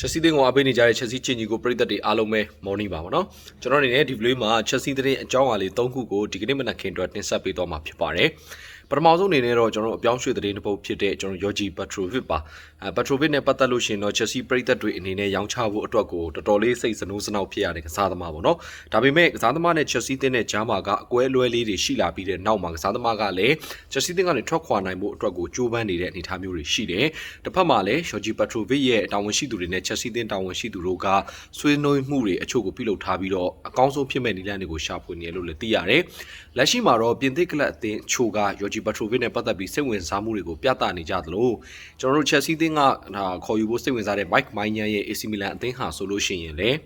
ချက်စီတင်းကိုအပေးနေကြတဲ့ချက်စီချင်းကြီးကိုပြည်သက်တွေအားလုံးပဲမော်နီပါပါနော်ကျွန်တော်အနေနဲ့ဒီဗီဒီယိုမှာချက်စီတင်းအကြောင်းအရာလေး၃ခုကိုဒီကနေ့မနက်ခင်းအတွက်တင်ဆက်ပေးသွားမှာဖြစ်ပါတယ်ပထမဆုံးအနေနဲ့တော့ကျွန်တော်အပြောင်းရွှေ့သတင်းတစ်ပုဒ်ဖြစ်တဲ့ကျွန်တော် Yogi Petrovic ပါအဲ Petrovic နဲ့ပတ်သက်လို့ရှိရင်တော့ Chelsea ပြည်သက်တွေအနေနဲ့ရောင်းချဖို့အတွက်ကိုတော်တော်လေးစိတ်စနိုးစနောက်ဖြစ်ရတဲ့ကစားသမားပေါ့နော်ဒါပေမဲ့ကစားသမားနဲ့ Chelsea တင်းနဲ့ဂျာမာကအကွဲလွဲလေးတွေရှိလာပြီးတဲ့နောက်မှာကစားသမားကလည်း Chelsea တင်းကနေထွက်ခွာနိုင်ဖို့အတွက်ကိုကြိုးပမ်းနေတဲ့အနေအထားမျိုးတွေရှိတယ်တစ်ဖက်မှာလည်း Yogi Petrovic ရဲ့တာဝန်ရှိသူတွေနဲ့ Chelsea တင်းတာဝန်ရှိသူတို့ကဆွေးနွေးမှုတွေအချို့ကိုပြုလုပ်ထားပြီးတော့အကောင်းဆုံးဖြစ်မဲ့နည်းလမ်းတွေကိုရှာဖွေနေတယ်လို့လည်းသိရတယ်လက်ရှိမှာတော့ပြင်သစ်ကလပ်အသင်းအချို့က Yogi Petrovic နဲ့ပတ်သက်ပြီးစိတ်ဝင်စားမှုတွေကိုပြသနေကြသလိုကျွန်တော်တို့ Chelsea တင်းကဒါခေါ်ယူဖို့စိတ်ဝင်စားတဲ့ Mike Maignan ရဲ့ AC Milan အသင်းဟာဆိုလို့ရှိရင်လည်း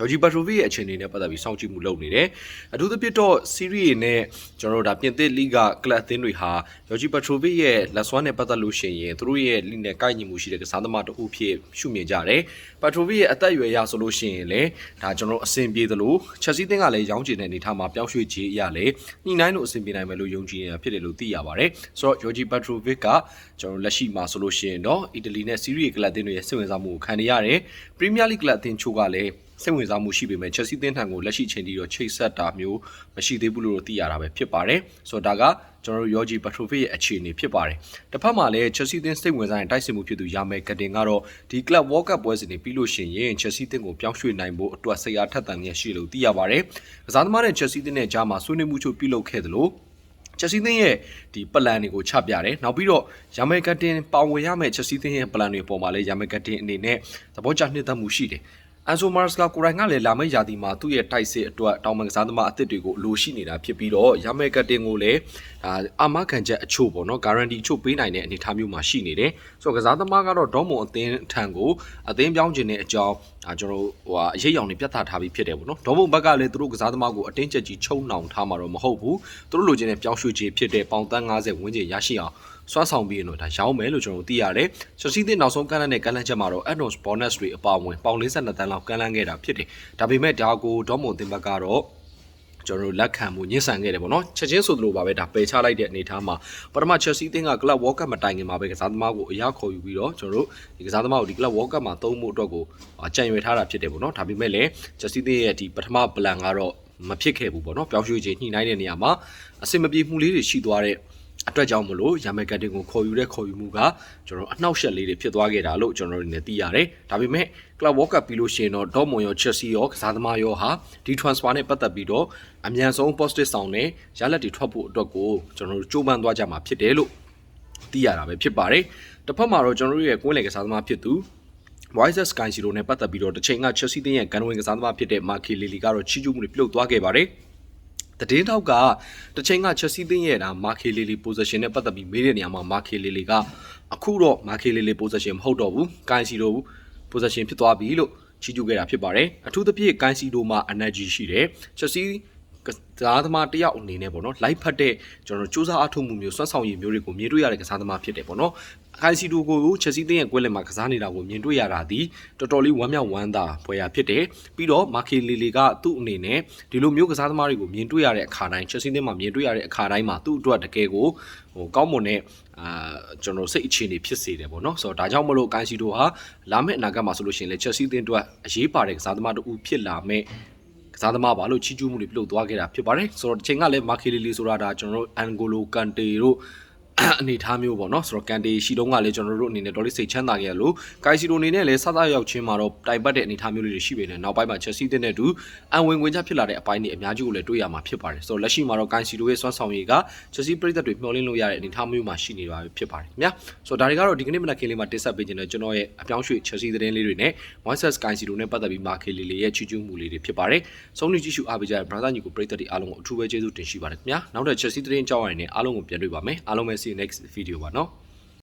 ယောဂျီပတ်ထရိုဗီရဲ့အခြေအနေနဲ့ပတ်သက်ပြီးစောင့်ကြည့်မှုလုပ်နေတယ်။အထူးသဖြင့်တော့စီးရီးရေနဲ့ကျွန်တော်တို့ဒါပြင်သစ်လိဂကလပ်အသင်းတွေဟာယောဂျီပတ်ထရိုဗီရဲ့လက်စွမ်းနဲ့ပတ်သက်လို့ရှိရင်သူတို့ရဲ့လိနဲ့ကိုက်ညီမှုရှိတဲ့ကစားသမားတစ်ဦးဖြစ်ရှုမြင်ကြတယ်။ပတ်ထရိုဗီရဲ့အသက်အရွယ်ရဆိုလို့ရှိရင်လည်းဒါကျွန်တော်တို့အဆင်ပြေသလိုချက်စီးတင်းကလည်းရောင်းချင်တဲ့အနေအထားမှာပြောင်းရွှေ့ခြင်းအရာလည်းညှိနှိုင်းလို့အဆင်ပြေနိုင်မယ်လို့ယုံကြည်ရဖြစ်တယ်လို့သိရပါတယ်။ဆိုတော့ယောဂျီပတ်ထရိုဗစ်ကကျွန်တော်လက်ရှိမှာဆိုလို့ရှိရင်တော့အီတလီနဲ့စီးရီးရေကလပ်အသင်းတွေရဲ့စိတ်ဝင်စားမှုကိုခံနေရတယ်။ပရီးမီးယားလိကလပ်အသင်းချို့ကလည်း စိတ်ဝင်စားမှုရှိပေမဲ့ချက်စီးတင်းထံကိုလက်ရှိချိန်ထိတော့ချိတ်ဆက်တာမျိုးမရှိသေးဘူးလို့သိရတာပဲဖြစ်ပါတယ်ဆိုတော့ဒါကကျွန်တော်တို့ယောဂျီပထရိုဗစ်ရဲ့အခြေအနေဖြစ်ပါတယ်တစ်ဖက်မှာလည်းချက်စီးတင်းစိတ်ဝင်စားရင်တိုက်စစ်မှုဖြစ်သူရာမဲကတင်ကတော့ဒီ Club World Cup ပွဲစဉ်တွေပြီးလို့ရှိရင်ချက်စီးတင်းကိုပြောင်းရွှေ့နိုင်ဖို့အတွက်ဆရာထက်တန်ရရှိလို့သိရပါတယ်ကစားသမားနဲ့ချက်စီးတင်းနဲ့ကြားမှာဆွေးနွေးမှုချုပ်ပြုလုပ်ခဲ့သလိုချက်စီးသင်းရဲ့ဒီပလန်တွေကိုချပြတယ်နောက်ပြီးတော့ယာမဲကတင်ပါဝင်ရမယ့်ချက်စီးသင်းရဲ့ပလန်တွေပေါ်မှာလည်းယာမဲကတင်အနေနဲ့သဘောကျနှစ်သက်မှုရှိတယ် အန်ဆိုမာစကကိုရိုင်ကလည်းလာမယ့်ရာသီမှာသူ့ရဲ့တိုက်စစ်အတွက်တောင်ပန်ကစားသမားအသစ်တွေကိုလိုရှိနေတာဖြစ်ပြီးတော့ရမယ်ကတင်ကိုလည်းအာအာမခံချက်အချို့ပေါ့နော် guarantee အချို့ပေးနိုင်တဲ့အနေအထားမျိုးမှာရှိနေတယ်ဆိုတော့ကစားသမားကတော့ဒေါမွန်အသင်းထံကိုအသင်းပြောင်းခြင်းတဲ့အကြောင်းအာကျွန်တော်ဟိုဟာအရေးရောင်တွေပြသထားပြီးဖြစ်တယ်ပေါ့နော်ဒေါမွန်ဘက်ကလည်းသူတို့ကစားသမားကိုအတင်းချက်ကြီးချုံနှောင်ထားမှာတော့မဟုတ်ဘူးသူတို့လိုချင်တဲ့ပြောင်းရွှေ့ခြင်းဖြစ်တဲ့ပေါင်တန်း90ဝန်းကျင်ရရှိအောင် စွမ်းဆောင်ပြီးရင်တော့ဒါရောင်းမယ်လို့ကျွန်တော်သိရတယ်။ချက်စီးတဲ့နောက်ဆုံးကမ်းလှမ်းတဲ့ကမ်းလှမ်းချက်မှာတော့ Addons bonus တွေအပါအဝင်ပေါင်52တန်းလောက်ကမ်းလှမ်းခဲ့တာဖြစ်တယ်။ဒါပေမဲ့ဒါကိုဒေါမွန်တင်ဘက်ကတော့ကျွန်တော်တို့လက်ခံမှုညှဉ်းဆန်ခဲ့တယ်ပေါ့နော်ချက်ချင်းဆိုသလိုပါပဲဒါပယ်ချလိုက်တဲ့အနေအထားမှာပထမ Chelsea အသင်းက Club World Cup မတိုင်ခင်မှာပဲကစားသမားကိုအရခေါ်ယူပြီးတော့ကျွန်တော်တို့ဒီကစားသမားကိုဒီ Club World Cup မှာသုံးဖို့အတွက်ကိုကြံရွယ်ထားတာဖြစ်တယ်ပေါ့နော်ဒါပေမဲ့လည်း Chelsea အသင်းရဲ့ဒီပထမ plan ကတော့မဖြစ်ခဲ့ဘူးပေါ့နော်ပြောင်းရွှေ့ခြင်းညှိနှိုင်းတဲ့နေရာမှာအဆင်မပြေမှုလေးတွေရှိသွားတဲ့ အတွက်ကြောင့်မလို့ယာမဲကတင်ကိုခေါ်ယူတဲ့ခေါ်ယူမှုကကျွန်တော်အနှောက်အယှက်လေးတွေဖြစ်သွားခဲ့တာလို့ကျွန်တော်တို့လည်းသိရတယ်။ဒါပေမဲ့ Club World Cup ပြီးလို့ရှိရင်တော့ Dortmund ရော Chelsea ရောကစားသမားရောဟာဒီ transfer နဲ့ပတ်သက်ပြီးတော့အမြန်ဆုံး positive ဆောင်နဲ့ရလဒ်တွေထွက်ဖို့အတွက်ကိုကျွန်တော်တို့ကြိုးပမ်းသွားကြမှာဖြစ်တယ်လို့သိရတာပဲဖြစ်ပါတယ်။တစ်ဖက်မှာတော့ကျွန်တော်တို့ရဲ့ကွင်းလယ်ကစားသမားဖြစ်သူ Moises Caicedo နဲ့ပတ်သက်ပြီးတော့တစ်ချိန်က Chelsea တင်းရဲ့ကန်ဝင်ကစားသမားဖြစ်တဲ့ Marky Lily ကတော့ချီးကျူးမှုတွေပြုလုပ်သွားခဲ့ပါတယ်။ တည်င်းထောက်ကတစ်ချိန်ကချက်စီးသိင်းရဲ့ဒါမာခေလီလီ position နဲ့ပတ်သက်ပြီးမေးတဲ့နေရာမှာမာခေလီလီကအခုတော့မာခေလီလီ position မဟုတ်တော့ဘူးကိုင်စီတို့ position ဖြစ်သွားပြီလို့ချီးကျူးခဲ့တာဖြစ်ပါတယ်အထူးသဖြင့်ကိုင်စီတို့မှာ energy ရှိတယ်ချက်စီး ကစားသမားတယောက်အနေနဲ့ပေါ့နော်လိုက်ဖတ်တဲ့ကျွန်တော်တို့စူးစမ်းအထောက်မှုမျိုးစွမ်းဆောင်ရည်မျိုးတွေကိုမြင်တွေ့ရတဲ့ကစားသမားဖြစ်တယ်ပေါ့နော်အခိုင်စီတိုကိုချက်စီးတင်းရဲ့ကွဲလင်မှာကစားနေတာကိုမြင်တွေ့ရတာဒီတော်တော်လေးဝမ်းမြောက်ဝမ်းသာဖွယ်ရာဖြစ်တယ်ပြီးတော့မာခေလီလီကသူ့အနေနဲ့ဒီလိုမျိုးကစားသမားတွေကိုမြင်တွေ့ရတဲ့အခါတိုင်းချက်စီးတင်းမှာမြင်တွေ့ရတဲ့အခါတိုင်းမှာသူ့အတွက်တကယ်ကိုဟိုကောင်းမွန်တဲ့အာကျွန်တော်စိတ်အခြေအနေဖြစ်စေတယ်ပေါ့နော်ဆိုတော့ဒါကြောင့်မလို့အကိုင်စီတိုဟာလာမယ့်အနာဂတ်မှာဆိုလို့ရှိရင်လည်းချက်စီးတင်းအတွက်အရေးပါတဲ့ကစားသမားတူဖြစ်လာမယ့်က စားသမားပါလို့ချီးကျူးမှုတွေပြုလုပ်သွားခဲ့တာဖြစ်ပါတယ်ဆိုတော့ဒီချိန်ကလည်းမာခေလီလီဆိုတာဒါကျွန်တော်တို့အန်ဂိုလိုကန်တေတို့ အနေထားမျိုးပေါ့နော်ဆိုတော့ကန်တေရှိတုန်းကလည်းကျွန်တော်တို့အနေနဲ့ဒေါ်လေးစိတ်ချမ်းသာခဲ့ရလို့ကိုင်စီတိုအနေနဲ့လည်းစသရောက်ချင်းမှာတော့တိုင်ပတ်တဲ့အနေထားမျိုးလေးတွေရှိပေနေနောက်ပိုင်းမှာချက်စီးတဲ့တူအန်ဝင်ဝင်ချဖြစ်လာတဲ့အပိုင်းတွေအများကြီးကိုလည်းတွေ့ရမှာဖြစ်ပါတယ်ဆိုတော့လက်ရှိမှာတော့ကိုင်စီတိုရဲ့စွမ်းဆောင်ရည်ကချက်စီးပြည်သက်တွေမျှော်လင့်လို့ရတဲ့အနေထားမျိုးမှာရှိနေပါပြီဖြစ်ပါတယ်ခင်ဗျာဆိုတော့ဒါတွေကတော့ဒီကနေ့မနက်ခင်းလေးမှာတင်ဆက်ပေးခြင်းနဲ့ကျွန်တော်ရဲ့အပြောင်းရွှေ့ချက်စီးသတင်းလေးတွေနဲ့ Moises ကိုင်စီတိုနဲ့ပတ်သက်ပြီးမာခေလီလေးရဲ့ချီးကျူးမှုလေးတွေဖြစ်ပါတယ်ဆုံးနေကြည့်ရှုအားပေးကြတဲ့ brother ညီကိုပြည်သက်တွေအားလုံးကိုအထူးပဲကျေးဇူးတင်ရှိပါတယ်ခင်ဗျာနောက်တဲ့ချက်စီးသတင်းအကြောင်းအရာတွေနဲ့အားလုံးကိုပြန်တွေ့ပါမယ်အားလုံးပဲ see you next video. ပါနော်